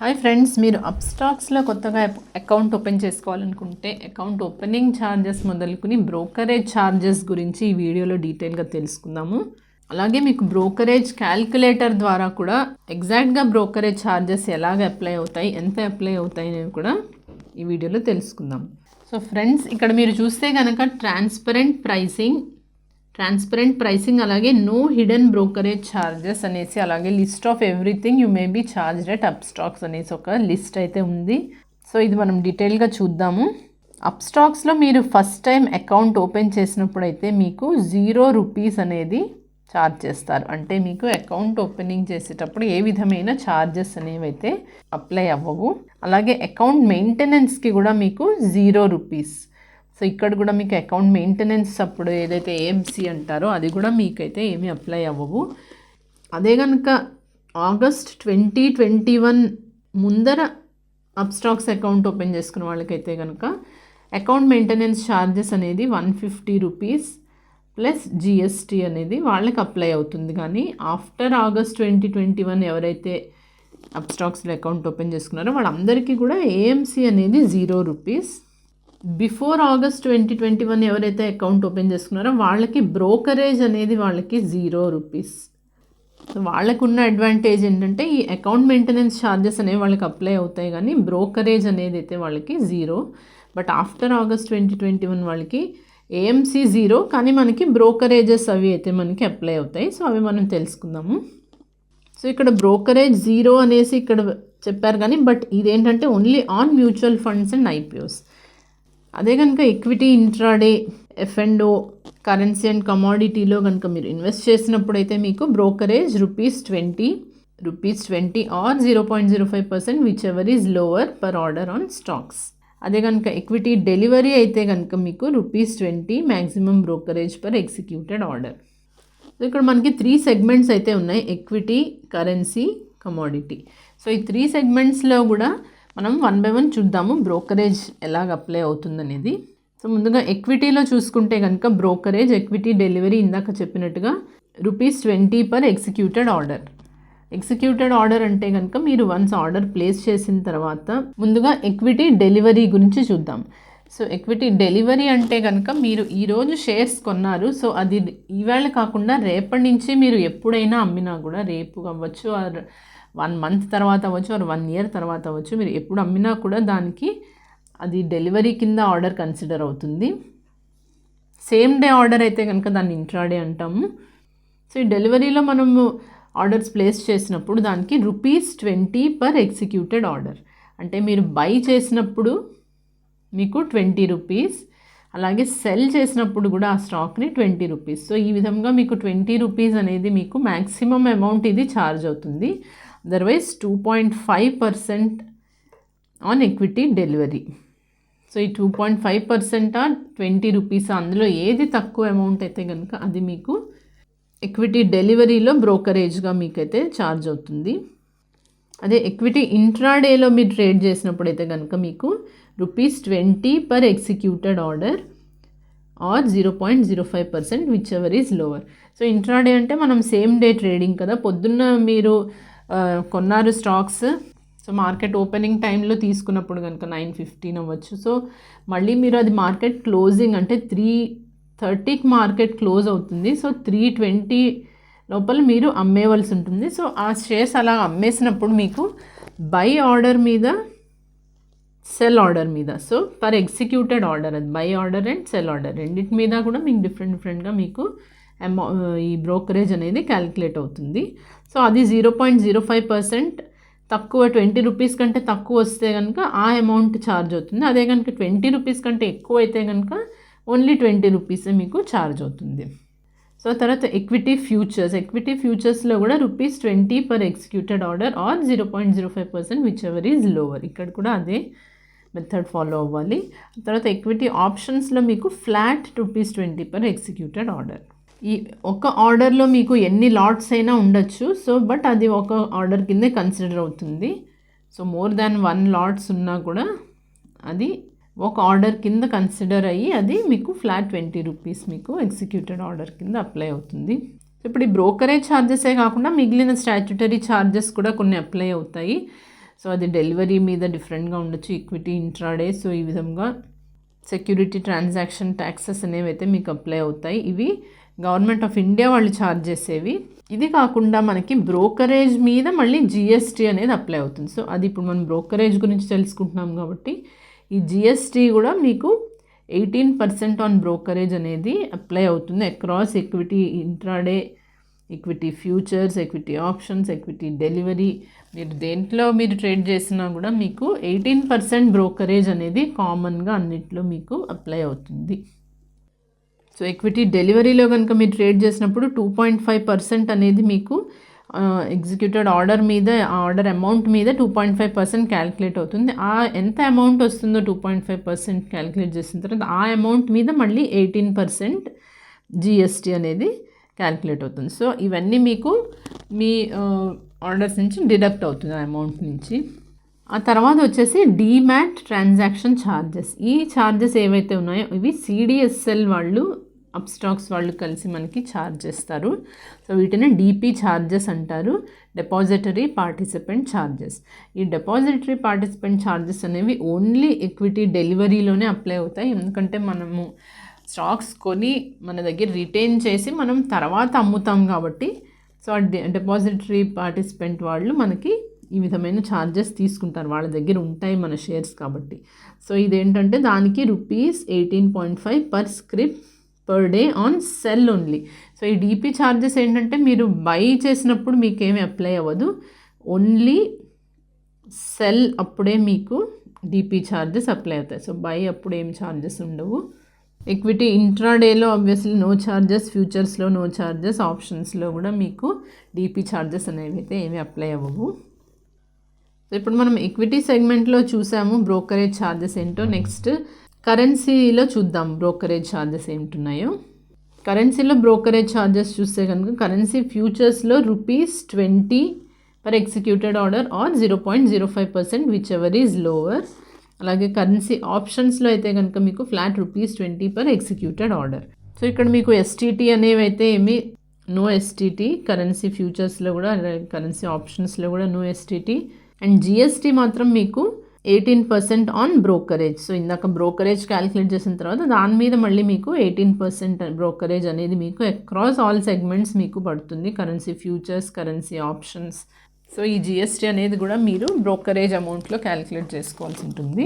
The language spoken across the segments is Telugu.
హాయ్ ఫ్రెండ్స్ మీరు అప్స్టాక్స్లో కొత్తగా అకౌంట్ ఓపెన్ చేసుకోవాలనుకుంటే అకౌంట్ ఓపెనింగ్ ఛార్జెస్ మొదలుకుని బ్రోకరేజ్ ఛార్జెస్ గురించి ఈ వీడియోలో డీటెయిల్గా తెలుసుకుందాము. అలాగే మీకు బ్రోకరేజ్ క్యాల్కులేటర్ ద్వారా కూడా ఎగ్జాక్ట్గా బ్రోకరేజ్ ఛార్జెస్ ఎలాగ అప్లై అవుతాయి ఎంత అప్లై అవుతాయి అనేవి కూడా ఈ వీడియోలో తెలుసుకుందాం. సో ఫ్రెండ్స్ ఇక్కడ మీరు చూస్తే కనుక ట్రాన్స్పరెంట్ ప్రైసింగ్ ట్రాన్స్పరెంట్ ప్రైసింగ్ అలాగే నో హిడెన్ బ్రోకరేజ్ ఛార్జెస్ అనేసి అలాగే list of everything you may be charge at Upstox అనేసి ఒక లిస్ట్ అయితే ఉంది. సో ఇది మనం డీటెయిల్గా చూద్దాము. అప్ స్టాక్స్లో మీరు ఫస్ట్ టైం అకౌంట్ ఓపెన్ చేసినప్పుడు అయితే మీకు జీరో రూపీస్ అనేది ఛార్జ్ చేస్తారు. అంటే మీకు అకౌంట్ ఓపెనింగ్ చేసేటప్పుడు ఏ విధమైన ఛార్జెస్ అనేవి అయితే అప్లై అవ్వవు. అలాగే అకౌంట్ మెయింటెనెన్స్కి కూడా మీకు జీరో రూపీస్ సో ఇక్కడ కూడా మీకు అకౌంట్ మెయింటెనెన్స్ అప్పుడు ఏదైతే ఏఎంసీ అంటారో అది కూడా మీకైతే ఏమీ అప్లై అవ్వవు. అదే కనుక ఆగస్ట్ ట్వంటీ ట్వంటీ వన్ ముందర అప్స్టాక్స్ అకౌంట్ ఓపెన్ చేసుకున్న వాళ్ళకైతే కనుక అకౌంట్ మెయింటెనెన్స్ ఛార్జెస్ అనేది one fifty rupees plus GST అనేది వాళ్ళకి అప్లై అవుతుంది. కానీ after August twenty twenty one ఎవరైతే అప్స్టాక్స్లో అకౌంట్ ఓపెన్ చేసుకున్నారో వాళ్ళందరికీ కూడా ఏఎంసీ అనేది zero rupees before August twenty twenty one ఎవరైతే అకౌంట్ ఓపెన్ చేసుకున్నారో వాళ్ళకి బ్రోకరేజ్ అనేది వాళ్ళకి జీరో రూపీస్. సో వాళ్ళకున్న అడ్వాంటేజ్ ఏంటంటే ఈ అకౌంట్ మెయింటెనెన్స్ ఛార్జెస్ అనేవి వాళ్ళకి అప్లై అవుతాయి కానీ బ్రోకరేజ్ అనేది అయితే వాళ్ళకి zero. But after August twenty twenty one వాళ్ళకి ఏఎంసీ జీరో కానీ మనకి బ్రోకరేజెస్ అవి అయితే మనకి అప్లై అవుతాయి. సో అవి మనం తెలుసుకుందాము. సో ఇక్కడ బ్రోకరేజ్ జీరో అనేసి ఇక్కడ చెప్పారు కానీ బట్ ఇదేంటంటే only on mutual funds and IPOs అదే కనుక equity intraday F and O currency and కమాడిటీలో కనుక మీరు ఇన్వెస్ట్ చేసినప్పుడు అయితే మీకు brokerage rupees twenty rupees twenty or zero point zero five percent whichever is lower per order on stocks అదే కనుక ఎక్విటీ డెలివరీ అయితే కనుక మీకు rupees twenty maximum brokerage per executed order so ఇక్కడ మనకి త్రీ సెగ్మెంట్స్ అయితే ఉన్నాయి ఎక్విటీ కరెన్సీ కమోడిటీ సో ఈ త్రీ సెగ్మెంట్స్లో కూడా మనం వన్ బై వన్ చూద్దాము బ్రోకరేజ్ ఎలాగ అప్లై అవుతుందనేది. సో ముందుగా ఎక్విటీలో చూసుకుంటే కనుక బ్రోకరేజ్ ఎక్విటీ డెలివరీ ఇందాక చెప్పినట్టుగా rupees twenty per executed order executed order అంటే కనుక మీరు వన్స్ ఆర్డర్ ప్లేస్ చేసిన తర్వాత ముందుగా ఎక్విటీ డెలివరీ గురించి చూద్దాం. సో ఎక్విటీ డెలివరీ అంటే కనుక మీరు ఈరోజు షేర్స్ కొన్నారు. సో అది ఈవేళ కాకుండా రేపటి నుంచి మీరు ఎప్పుడైనా అమ్మినా కూడా రేపు అవ్వచ్చు. వన్ మంత్ తర్వాత అవ్వచ్చు ఆర్ వన్ ఇయర్ తర్వాత అవ్వచ్చు. మీరు ఎప్పుడు అమ్మినా కూడా దానికి అది డెలివరీ కింద ఆర్డర్ కన్సిడర్ అవుతుంది. సేమ్ డే ఆర్డర్ అయితే కనుక దాన్ని ఇంట్రాడే అంటాము. సో ఈ డెలివరీలో మనము ఆర్డర్స్ ప్లేస్ చేసినప్పుడు దానికి rupees twenty per executed order. అంటే మీరు బై చేసినప్పుడు మీకు ట్వంటీ రూపీస్ అలాగే సెల్ చేసినప్పుడు కూడా ఆ స్టాక్ని ట్వంటీ రూపీస్. సో ఈ విధంగా మీకు ట్వంటీ రూపీస్ అనేది మీకు మ్యాక్సిమం అమౌంట్ ఇది ఛార్జ్ అవుతుంది. Otherwise two point five percent on equity delivery so ఈ two point five percent or twenty rupees అందులో ఏది తక్కువ అమౌంట్ అయితే కనుక అది మీకు ఎక్విటీ డెలివరీలో బ్రోకరేజ్గా మీకైతే ఛార్జ్ అవుతుంది. అదే ఎక్విటీ ఇంట్రాడేలో మీరు ట్రేడ్ చేసినప్పుడు అయితే కనుక మీకు rupees twenty per executed order or zero point zero five percent whichever is lower so intraday అంటే మనం సేమ్ డే ట్రేడింగ్ కదా పొద్దున్న మీరు కొన్నారు స్టాక్స్. సో మార్కెట్ ఓపెనింగ్ టైంలో తీసుకున్నప్పుడు కనుక నైన్ ఫిఫ్టీన్ అవ్వచ్చు. సో మళ్ళీ మీరు అది మార్కెట్ క్లోజింగ్ అంటే త్రీ థర్టీకి మార్కెట్ క్లోజ్ అవుతుంది. సో త్రీ ట్వంటీ లోపల మీరు అమ్మేవలసి ఉంటుంది. సో ఆ షేర్స్ అలా అమ్మేసినప్పుడు మీకు బై ఆర్డర్ మీద సెల్ ఆర్డర్ మీద. సో పర్ ఎగ్జిక్యూటెడ్ ఆర్డర్ అది buy order and sell order రెండింటి మీద కూడా మీకు డిఫరెంట్ డిఫరెంట్గా మీకు అమౌ ఈ బ్రోకరేజ్ అనేది క్యాలిక్యులేట్ అవుతుంది. సో అది zero point zero five percent తక్కువ ట్వంటీ రూపీస్ కంటే తక్కువ వస్తే కనుక ఆ అమౌంట్ ఛార్జ్ అవుతుంది. అదే కనుక ట్వంటీ రూపీస్ కంటే ఎక్కువ అయితే కనుక ఓన్లీ ట్వంటీ రూపీసే మీకు ఛార్జ్ అవుతుంది. సో తర్వాత ఎక్విటీ ఫ్యూచర్స్ ఎక్విటీ ఫ్యూచర్స్లో కూడా rupees twenty per executed order or zero point zero five percent whichever is lower ఇక్కడ కూడా అదే మెథడ్ ఫాలో అవ్వాలి. తర్వాత ఎక్విటీ ఆప్షన్స్లో మీకు flat rupees twenty per executed order ఈ ఒక ఆర్డర్లో మీకు ఎన్ని లాట్స్ అయినా ఉండొచ్చు. సో బట్ అది ఒక ఆర్డర్ కిందే కన్సిడర్ అవుతుంది. So more than one lots ఉన్నా కూడా అది ఒక ఆర్డర్ కింద కన్సిడర్ అయ్యి అది మీకు ఫ్లాట్ ట్వంటీ రూపీస్ మీకు ఎగ్జిక్యూటెడ్ ఆర్డర్ కింద అప్లై అవుతుంది. ఇప్పుడు ఈ బ్రోకరేజ్ ఛార్జెసే కాకుండా మిగిలిన స్టాచ్యుటరీ ఛార్జెస్ కూడా కొన్ని అప్లై అవుతాయి. సో అది డెలివరీ మీద డిఫరెంట్గా ఉండొచ్చు. ఈక్విటీ ఇంట్రాడే సో ఈ విధంగా సెక్యూరిటీ ట్రాన్సాక్షన్ ట్యాక్సెస్ అనేవి అయితే మీకు అప్లై అవుతాయి. ఇవి గవర్నమెంట్ ఆఫ్ ఇండియా వాళ్ళు ఛార్జ్ చేసేవి. ఇది కాకుండా మనకి బ్రోకరేజ్ మీద మళ్ళీ జిఎస్టీ అనేది అప్లై అవుతుంది. సో అది ఇప్పుడు మనం బ్రోకరేజ్ గురించి తెలుసుకుంటున్నాం కాబట్టి ఈ జిఎస్టీ కూడా మీకు ఎయిటీన్ పర్సెంట్ ఆన్ బ్రోకరేజ్ అనేది అప్లై అవుతుంది across equity intraday equity futures equity options equity delivery. మీరు దేంట్లో మీరు ట్రేడ్ చేసినా కూడా మీకు ఎయిటీన్ పర్సెంట్ బ్రోకరేజ్ అనేది కామన్గా అన్నిట్లో మీకు అప్లై అవుతుంది. సో ఈక్విటీ డెలివరీలో కనుక మీరు ట్రేడ్ చేసినప్పుడు టూ పాయింట్ ఫైవ్ పర్సెంట్ అనేది మీకు ఎగ్జిక్యూటెడ్ ఆర్డర్ మీద ఆర్డర్ అమౌంట్ మీద two point five percent calculate అవుతుంది. ఆ ఎంత అమౌంట్ వస్తుందో two point five percent calculate చేసిన తర్వాత ఆ అమౌంట్ మీద మళ్ళీ ఎయిటీన్ పర్సెంట్ జిఎస్టీ అనేది క్యాలిక్యులేట్ అవుతుంది. సో ఇవన్నీ మీకు మీ ఆర్డర్స్ నుంచి డిడక్ట్ అవుతుంది ఆ అమౌంట్ నుంచి. ఆ తర్వాత వచ్చేసి డీమ్యాట్ ట్రాన్సాక్షన్ ఛార్జెస్ ఈ ఛార్జెస్ ఏవైతే ఉన్నాయో ఇవి సిడిఎస్ఎల్ వాళ్ళు అప్స్టాక్స్ వాళ్ళు కలిసి మనకి ఛార్జ్ చేస్తారు. సో వీటిని డీపీ ఛార్జెస్ అంటారు. డిపాజిటరీ పార్టిసిపెంట్ ఛార్జెస్ ఈ డిపాజిటరీ పార్టిసిపెంట్ ఛార్జెస్ అనేవి ఓన్లీ ఈక్విటీ డెలివరీలోనే అప్లై అవుతాయి. ఎందుకంటే మనము స్టాక్స్ కొని మన దగ్గర రిటైన్ చేసి మనం తర్వాత అమ్ముతాం కాబట్టి సో డిపాజిటరీ పార్టిసిపెంట్ వాళ్ళు మనకి ఈ విధమైన ఛార్జెస్ తీసుకుంటారు. వాళ్ళ దగ్గర ఉంటాయి మన షేర్స్ కాబట్టి. సో ఇదేంటంటే దానికి rupees eighteen point five per script per day on sell only so ఈ డీపీ ఛార్జెస్ ఏంటంటే మీరు బై చేసినప్పుడు మీకు ఏమి అప్లై అవ్వదు. ఓన్లీ సెల్ అప్పుడే మీకు డీపీ ఛార్జెస్ అప్లై అవుతాయి. సో బై అప్పుడు ఏం ఛార్జెస్ ఉండవు. ఈక్విటీ ఇంట్రాడేలో ఆబ్వియస్లీ నో ఛార్జెస్ ఫ్యూచర్స్లో నో ఛార్జెస్ ఆప్షన్స్లో కూడా మీకు డీపీ ఛార్జెస్ అనేవి అయితే ఏమి అప్లై అవ్వవు. సో ఇప్పుడు మనం ఈక్విటీ సెగ్మెంట్లో చూసాము బ్రోకరేజ్ ఛార్జెస్ ఏంటో. నెక్స్ట్ కరెన్సీలో చూద్దాం బ్రోకరేజ్ ఛార్జెస్ ఏమిటున్నాయో. కరెన్సీలో బ్రోకరేజ్ ఛార్జెస్ చూస్తే కనుక currency ఫ్యూచర్స్లో rupees twenty per executed order or zero point zero five percent whichever is lower అలాగే కరెన్సీ ఆప్షన్స్లో అయితే కనుక మీకు flat rupees twenty per executed order. So ఇక్కడ మీకు ఎస్టీటీ అనేవి అయితే ఏమి? నో ఎస్టీటీ కరెన్సీ ఫ్యూచర్స్లో కూడా కరెన్సీ ఆప్షన్స్లో కూడా నో ఎస్టీటీ అండ్ జిఎస్టీ మాత్రం మీకు eighteen percent on brokerage so ఇందాక బ్రోకరేజ్ క్యాలిక్యులేట్ చేసిన తర్వాత దాని మీద మళ్ళీ మీకు ఎయిటీన్ పర్సెంట్ బ్రోకరేజ్ అనేది మీకు అక్రాస్ ఆల్ సెగ్మెంట్స్ మీకు పడుతుంది. Currency futures currency options so ఈ జిఎస్టీ అనేది కూడా మీరు బ్రోకరేజ్ అమౌంట్లో క్యాలిక్యులేట్ చేసుకోవాల్సి ఉంటుంది.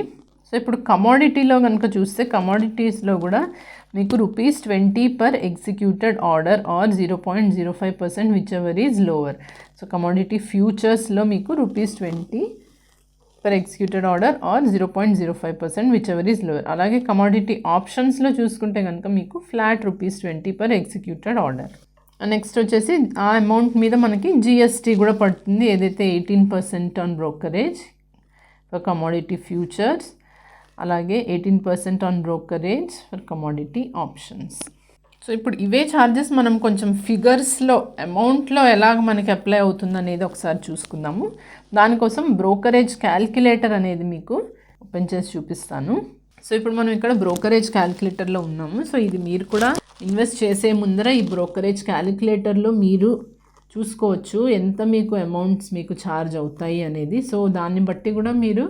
సో ఇప్పుడు కమాడిటీలో కనుక చూస్తే కమాడిటీస్లో కూడా మీకు rupees twenty per executed order or zero point zero five percent whichever is lower so commodity ఫ్యూచర్స్లో మీకు rupees twenty per executed order or zero point zero five percent whichever is lower అలాగే కమాడిటీ ఆప్షన్స్లో చూసుకుంటే కనుక మీకు flat rupees twenty per executed order next వచ్చేసి ఆ అమౌంట్ మీద మనకి జిఎస్టీ కూడా పడుతుంది. ఏదైతే eighteen percent on brokerage for commodity futures అలాగే eighteen percent on brokerage for commodity options so ఇప్పుడు ఇవే ఛార్జెస్ మనం కొంచెం ఫిగర్స్లో అమౌంట్లో ఎలాగ మనకి అప్లై అవుతుంది అనేది ఒకసారి చూసుకుందాము. దానికోసం బ్రోకరేజ్ క్యాల్కులేటర్ అనేది మీకు ఓపెన్ చేసి చూపిస్తాను. సో ఇప్పుడు మనం ఇక్కడ బ్రోకరేజ్ క్యాల్కులేటర్లో ఉన్నాము. సో ఇది మీరు కూడా ఇన్వెస్ట్ చేసే ముందర ఈ బ్రోకరేజ్ క్యాలిక్యులేటర్లో మీరు చూసుకోవచ్చు ఎంత మీకు అమౌంట్స్ మీకు ఛార్జ్ అవుతాయి అనేది. సో దాన్ని బట్టి కూడా మీరు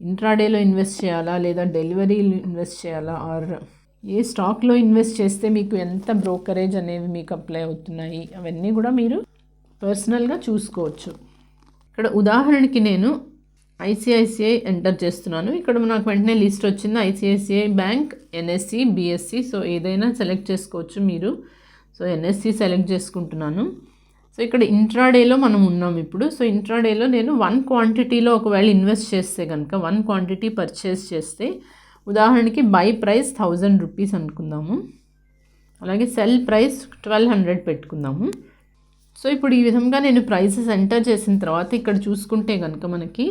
ఇంట్రాడేలో ఇన్వెస్ట్ చేయాలా లేదా డెలివరీలో ఇన్వెస్ట్ చేయాలా? ఆర్ ఏ స్టాక్లో ఇన్వెస్ట్ చేస్తే మీకు ఎంత బ్రోకరేజ్ అనేవి మీకు అప్లై అవుతున్నాయి? అవన్నీ కూడా మీరు పర్సనల్గా చూసుకోవచ్చు. ఇక్కడ ఉదాహరణకి నేను ఐసిఐసిఐ ఎంటర్ చేస్తున్నాను. ఇక్కడ నాకు వెంటనే లిస్ట్ వచ్చింది. ICICI bank NSE BSE. So ఏదైనా సెలెక్ట్ చేసుకోవచ్చు మీరు. సో ఎన్ఎస్సి సెలెక్ట్ చేసుకుంటున్నాను. సో ఇక్కడ ఇంట్రాడేలో మనం ఉన్నాం ఇప్పుడు. సో ఇంట్రాడేలో నేను వన్ క్వాంటిటీలో ఒకవేళ ఇన్వెస్ట్ చేస్తే కనుక వన్ క్వాంటిటీ పర్చేస్ చేస్తే ఉదాహరణకి బై ప్రైస్ థౌజండ్ రూపీస్ అనుకుందాము. అలాగే సెల్ ప్రైస్ ట్వెల్వ్ హండ్రెడ్ పెట్టుకుందాము. సో ఇప్పుడు ఈ విధంగా నేను ప్రైసెస్ ఎంటర్ చేసిన తర్వాత ఇక్కడ చూసుకుంటే కనుక మనకి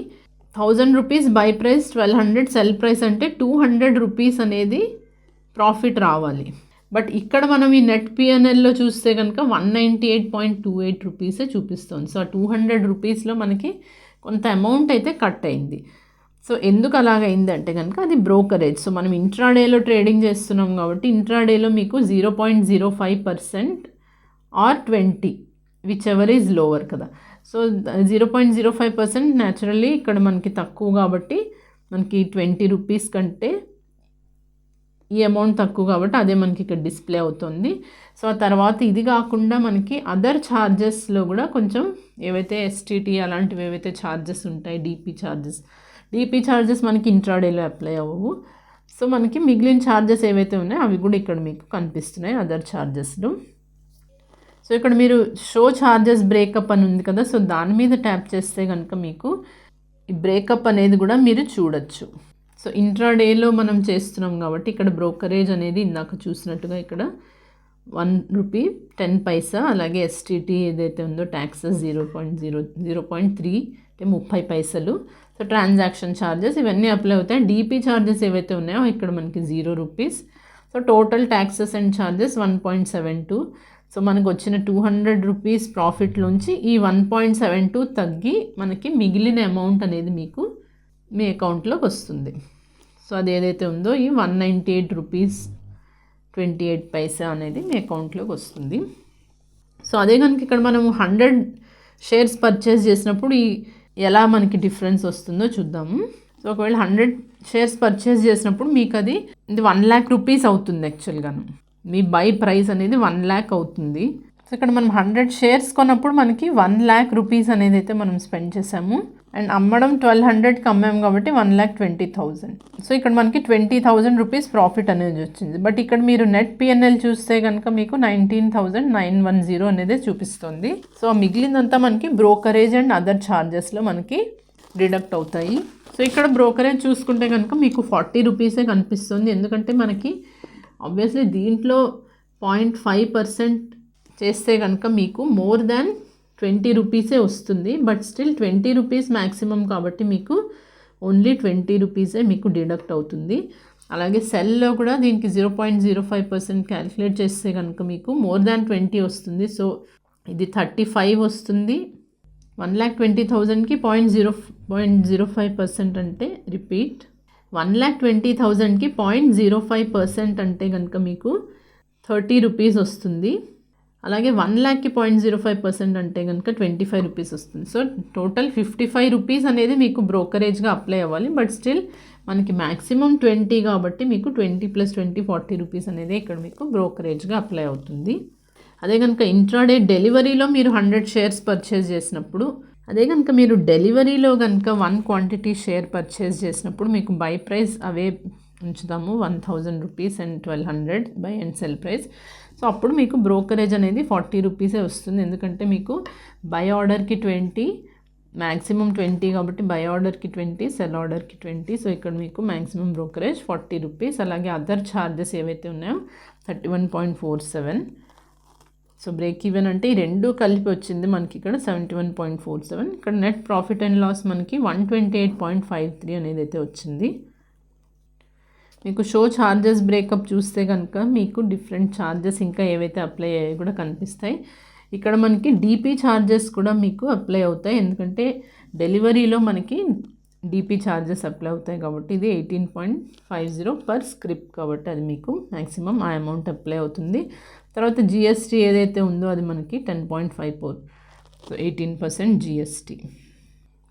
thousand rupees buy price twelve hundred sell price అంటే టూ హండ్రెడ్ రూపీస్ అనేది ప్రాఫిట్ రావాలి. బట్ ఇక్కడ మనం ఈ నెట్ పిఎన్ఎల్లో చూస్తే కనుక one ninety eight point two eight రూపీసే చూపిస్తుంది. సో ఆ టూ హండ్రెడ్ రూపీస్లో మనకి కొంత అమౌంట్ అయితే కట్ అయింది. సో ఎందుకు అలాగైందంటే కనుక అది బ్రోకరేజ్. సో మనం ఇంట్రాడేలో ట్రేడింగ్ చేస్తున్నాం కాబట్టి ఇంట్రాడేలో మీకు zero point zero five percent or twenty whichever is lower కదా. So zero point zero five percent naturally ఇక్కడ మనకి తక్కువ కాబట్టి మనకి ట్వంటీ రూపీస్ కంటే ఈ అమౌంట్ తక్కువ కాబట్టి అదే మనకి ఇక్కడ డిస్ప్లే అవుతుంది. సో ఆ తర్వాత ఇది కాకుండా మనకి అదర్ ఛార్జెస్లో కూడా కొంచెం ఏవైతే ఎస్టీటీ అలాంటివి ఏవైతే ఛార్జెస్ ఉంటాయి డీపీ ఛార్జెస్ డీపీ ఛార్జెస్ మనకి ఇంట్రాడేలో అప్లై అవ్వవు. సో మనకి మిగిలిన ఛార్జెస్ ఏవైతే ఉన్నాయో అవి కూడా ఇక్కడ మీకు కనిపిస్తున్నాయి అదర్ ఛార్జెస్లో సో ఇక్కడ మీరు షో ఛార్జెస్ బ్రేకప్ అని ఉంది కదా సో దాని మీద ట్యాప్ చేస్తే కనుక మీకు ఈ బ్రేకప్ అనేది కూడా మీరు చూడొచ్చు. సో ఇంట్రాడేలో మనం చేస్తున్నాం కాబట్టి ఇక్కడ బ్రోకరేజ్ అనేది ఇందాక చూసినట్టుగా ఇక్కడ వన్ రూపీ టెన్ పైసా అలాగే ఎస్టీటీ ఏదైతే ఉందో taxes zero point zero zero point three అంటే ముప్పై పైసలు. సో ట్రాన్సాక్షన్ ఛార్జెస్ ఇవన్నీ అప్లై అవుతాయి. డీపీ ఛార్జెస్ ఏవైతే ఉన్నాయో ఇక్కడ మనకి zero rupees so total taxes and charges one point seven two so మనకు వచ్చిన టూ హండ్రెడ్ రూపీస్ ప్రాఫిట్లోంచి ఈ వన్ పాయింట్ సెవెన్ టూ తగ్గి మనకి మిగిలిన అమౌంట్ అనేది మీకు మీ అకౌంట్లోకి వస్తుంది. సో అది ఏదైతే ఉందో ఈ one ninety eight rupees twenty eight paisa అనేది మీ అకౌంట్లోకి వస్తుంది. సో అదే కనుక ఇక్కడ మనం హండ్రెడ్ షేర్స్ పర్చేస్ చేసినప్పుడు ఈ ఎలా మనకి డిఫరెన్స్ వస్తుందో చూద్దాము సో ఒకవేళ హండ్రెడ్ షేర్స్ పర్చేస్ చేసినప్పుడు మీకు అది ఇది వన్ ల్యాక్ రూపీస్ అవుతుంది యాక్చువల్గాను. మీ బై ప్రైస్ అనేది వన్ ల్యాక్ అవుతుంది. సో ఇక్కడ మనం హండ్రెడ్ షేర్స్ కొన్నప్పుడు మనకి వన్ ల్యాక్ రూపీస్ అనేది అయితే మనం స్పెండ్ చేసాము. అండ్ అమ్మడం ట్వెల్వ్ హండ్రెడ్కి అమ్మాము కాబట్టి one lakh twenty thousand so ఇక్కడ మనకి ట్వంటీ థౌజండ్ రూపీస్ ప్రాఫిట్ అనేది వచ్చింది. బట్ ఇక్కడ మీరు నెట్ పిఎన్ఎల్ చూస్తే కనుక మీకు nineteen thousand nine one zero అనేది చూపిస్తుంది. సో ఆ మిగిలిందంతా మనకి బ్రోకరేజ్ అండ్ అదర్ ఛార్జెస్లో మనకి డిడక్ట్ అవుతాయి. సో ఇక్కడ బ్రోకరేజ్ చూసుకుంటే కనుక మీకు ఫార్టీ రూపీసే కనిపిస్తుంది. ఎందుకంటే మనకి ఆబ్వియస్లీ దీంట్లో పాయింట్ ఫైవ్ పర్సెంట్ చేస్తే కనుక మీకు మోర్ దాన్ ట్వంటీ రూపీసే వస్తుంది but still twenty rupees maximum కాబట్టి మీకు ఓన్లీ ట్వంటీ రూపీసే మీకు డిడక్ట్ అవుతుంది. అలాగే సెల్లో కూడా దీనికి zero point zero five percent calculate చేస్తే కనుక మీకు మోర్ దాన్ ట్వంటీ వస్తుంది. సో ఇది థర్టీ ఫైవ్ వస్తుంది. వన్ ల్యాక్ ట్వంటీ థౌజండ్కి point zero point zero five percent అంటే రిపీట్ వన్ ల్యాక్ ట్వంటీ థౌజండ్కి పాయింట్ జీరో ఫైవ్ పర్సెంట్ అంటే కనుక మీకు థర్టీ రూపీస్ వస్తుంది. అలాగే వన్ ల్యాక్కి పాయింట్ జీరో ఫైవ్ పర్సెంట్ అంటే కనుక ట్వంటీ ఫైవ్ రూపీస్ వస్తుంది. So total fifty five rupees అనేది మీకు బ్రోకరేజ్గా అప్లై అవ్వాలి. బట్ స్టిల్ మనకి మ్యాక్సిమం ట్వంటీ కాబట్టి మీకు twenty plus twenty forty rupees అనేది ఇక్కడ మీకు బ్రోకరేజ్గా అప్లై అవుతుంది. అదే కనుక ఇంట్రాడే డెలివరీలో మీరు హండ్రెడ్ షేర్స్ పర్చేస్ చేసినప్పుడు అదే కనుక మీరు డెలివరీలో కనుక వన్ క్వాంటిటీ షేర్ పర్చేస్ చేసినప్పుడు మీకు బై ప్రైస్ అవే ఉంచుతాము. One thousand rupees and twelve hundred buy and sell price so అప్పుడు మీకు బ్రోకరేజ్ అనేది ఫార్టీ రూపీసే వస్తుంది. ఎందుకంటే మీకు బై ఆర్డర్కి ట్వంటీ మ్యాక్సిమం ట్వంటీ కాబట్టి బై ఆర్డర్కి ట్వంటీ సెల్ ఆర్డర్కి ట్వంటీ. సో ఇక్కడ మీకు మ్యాక్సిమం బ్రోకరేజ్ ఫార్టీ రూపీస్. అలాగే అదర్ ఛార్జెస్ ఏవైతే ఉన్నాయో thirty one point four seven. So break even అంటే ఈ రెండు కలిపి వచ్చింది మనకి ఇక్కడ seventy one point four seven. ఇక్కడ నెట్ ప్రాఫిట్ అండ్ లాస్ మనకి one twenty eight point five three అనేది అయితే వచ్చింది. మీకు షో ఛార్జెస్ బ్రేకప్ చూస్తే కనుక మీకు డిఫరెంట్ ఛార్జెస్ ఇంకా ఏవైతే అప్లై అయ్యాయి కూడా కనిపిస్తాయి. ఇక్కడ మనకి డీపీ ఛార్జెస్ కూడా మీకు అప్లై అవుతాయి. ఎందుకంటే డెలివరీలో మనకి డీపీ ఛార్జెస్ అప్లై అవుతాయి కాబట్టి ఇది eighteen point five zero per script కాబట్టి అది మీకు మ్యాక్సిమం ఆ అమౌంట్ అప్లై అవుతుంది. తర్వాత జిఎస్టీ ఏదైతే ఉందో అది మనకి ten point five four so eighteen percent GST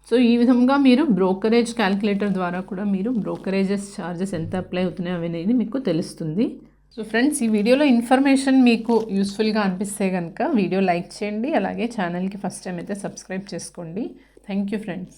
so ఈ విధంగా మీరు బ్రోకరేజ్ క్యాలిక్యులేటర్ ద్వారా కూడా మీరు బ్రోకరేజెస్ ఛార్జెస్ ఎంత అప్లై అవుతున్నాయో అనేది మీకు తెలుస్తుంది. సో ఫ్రెండ్స్ ఈ వీడియోలో ఇన్ఫర్మేషన్ మీకు యూస్ఫుల్గా అనిపిస్తే కనుక వీడియో లైక్ చేయండి. అలాగే ఛానల్కి ఫస్ట్ టైం అయితే సబ్స్క్రైబ్ చేసుకోండి. Thank you friends.